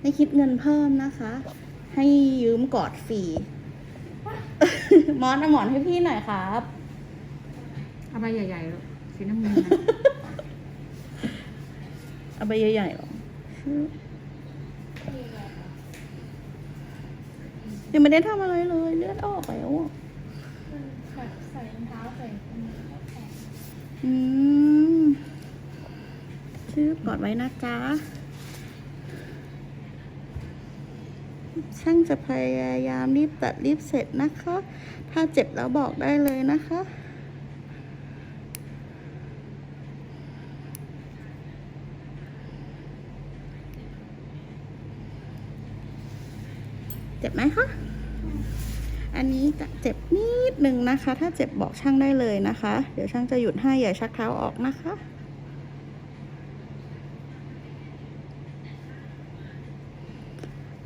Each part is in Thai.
ไม่คิดเงินเพิ่มนะคะ ให้ยืมกอดฟรีมอนเอาหมอนให้พี่หน่อยครับเอาใบใหญ่ๆลูกสีน้ำเงินนะเอาใบใหญ่ๆหรอยังไม่ได้ทำอะไรเลย เลือดออกแล้วอะแบบใส่รองเท้าใส่อันนี้แล้วแขนอืมชื่อกอดไว้นะจ๊ะ ช่างจะพยายามรีบตัดรีบเสร็จนะคะ ถ้าเจ็บแล้วบอกได้เลยนะคะเจ็บไหมคะ อันนี้จะเจ็บนิดนึงนะคะ ถ้าเจ็บบอกช่างได้เลยนะคะ เดี๋ยวช่างจะหยุดให้อย่าชักเท้าออกนะคะ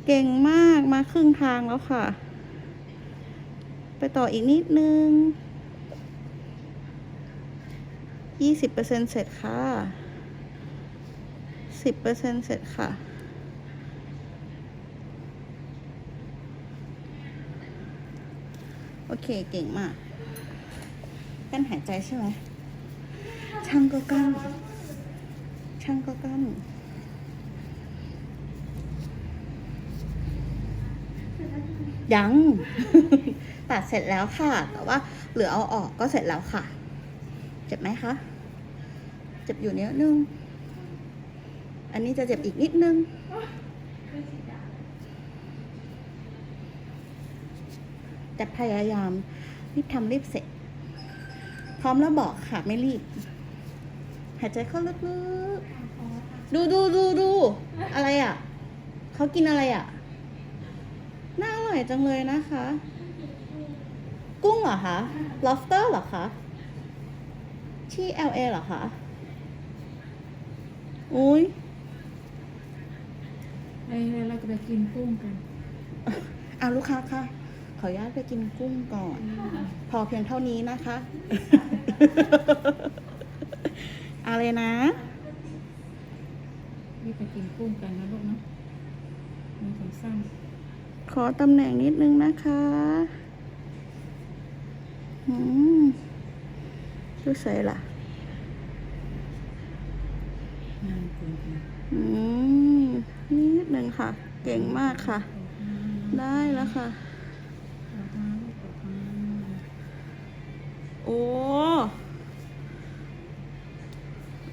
เก่งมากมาครึ่งทางแล้วค่ะ ไปต่ออีกนิดนึงยี่สิบเปอร์เซ็นเสร็จค่ะสิบเปอร์เซ็นเสร็จค่ะโอเคเก่งมาก กั้นหายใจใช่ไหมช่างก็กั้นช่างก็กั้น ยัง ตัดเสร็จแล้วค่ะ แต่ว่าเหลือเอาออกก็เสร็จแล้วค่ะ เจ็บไหมคะ เจ็บอยู่นิดนึง อันนี้จะเจ็บอีกนิดนึง แต่พยายามรีบทำรีบเสร็จ พร้อมแล้วบอกค่ะไม่รีบ หายใจเข้าลึกๆ ดูดูดูดู อะไรอะ เขากินอะไรอะน่า อร่อยจังเลยนะคะ กุ้งเหรอคะ lobster เหรอคะ ที่ LA เหรอคะ อุ้ยเอ้ยเราจะไปกินกุ้งกันเอาลูกค้าค่ะ ขออนุญาตไปกินกุ้งก่อน พอเพียงเท่านี้นะคะเอาเลยนะรีบไปกินกุ้งกันนะลูกเนาะมีสองสั้น ขอตำแหน่งนิดนึงนะคะอืมดูใส่ล่ะอืมนิดนึงค่ะ เก่งมากค่ะ ได้แล้วค่ะ โอ้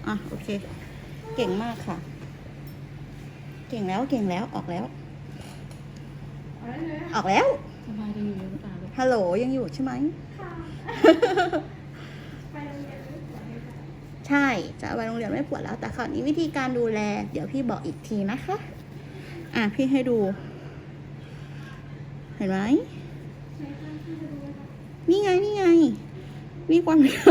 อะ โอเค เก่งมากค่ะ เก่งแล้วเก่งแล้วออกแล้ว ออกแล้ว สบายดีอยู่หรือเปล่าลูกฮัลโหลยังอยู่ใช่ไหมไปโรงเรียนไม่ปวดเลยค่ะใช่จะเอาไปโรงเรียนไม่ปวดแล้ว แต่คราวนี้วิธีการดูแล เดี๋ยวพี่บอกอีกทีนะคะ อะพี่ให้ดู เห็นไหมใช้ข้างที่จะดูนะคะนี่ไงนี่ไงมีความเร็ว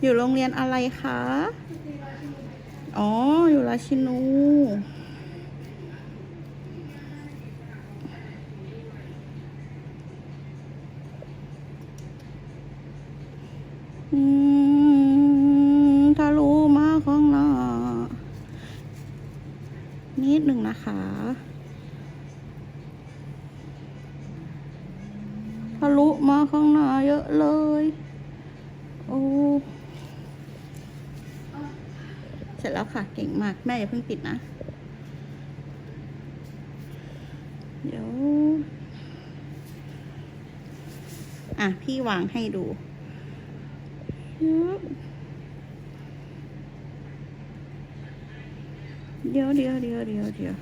อยู่โรงเรียนอะไรคะตีเราที่มืออ๋อ อยู่ราชินู อืมถ้ารู้มาข้างหน้านิดหนึ่งนะคะทะลุมาข้างหน้าเยอะเลย โอ้เสร็จแล้วค่ะ เก่งมาก แม่อย่าเพิ่งปิดนะ เดี๋ยว อะ พี่วางให้ดู เดี๋ยวเดี๋ยวเดี๋ยวเดี๋ยวเดี๋ยว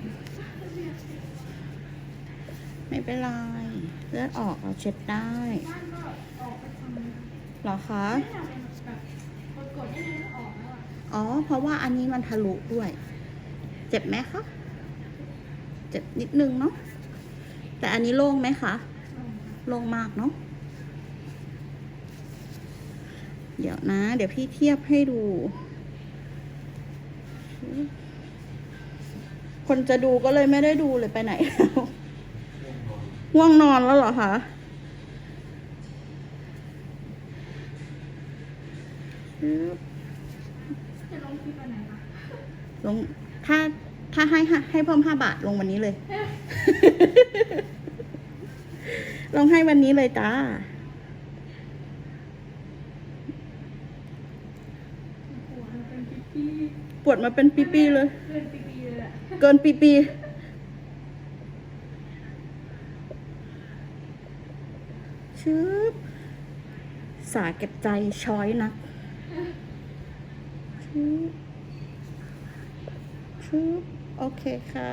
ไม่เป็นไรเลือดออกเราเช็ดได้หรอคะอ๋อ เพราะว่าอันนี้มันทะลุด้วย เจ็บไหมคะ เจ็บนิดนึงเนาะ แต่อันนี้โล่งไหมคะ โล่งมากเนาะ เดี๋ยวนะ เดี๋ยวพี่เทียบให้ดู คนจะดูก็เลยไม่ได้ดูเลยไปไหนแล้วง่วงนอนแล้วเหรอคะจะลงคลิปอันไหนคะลงถ้าถ้าให้ให้ให้เพิ่มห้าบาทลงวันนี้เลย ลงให้วันนี้เลยจ้า หัวมันเป็นปิ๊ปี้ปวดมาเป็นปีๆเลย เกินปิ๊ปี้เลยแหละเกินปีๆชืบสาเก็บใจช้อยนักชืบชืบโอเคค่ะ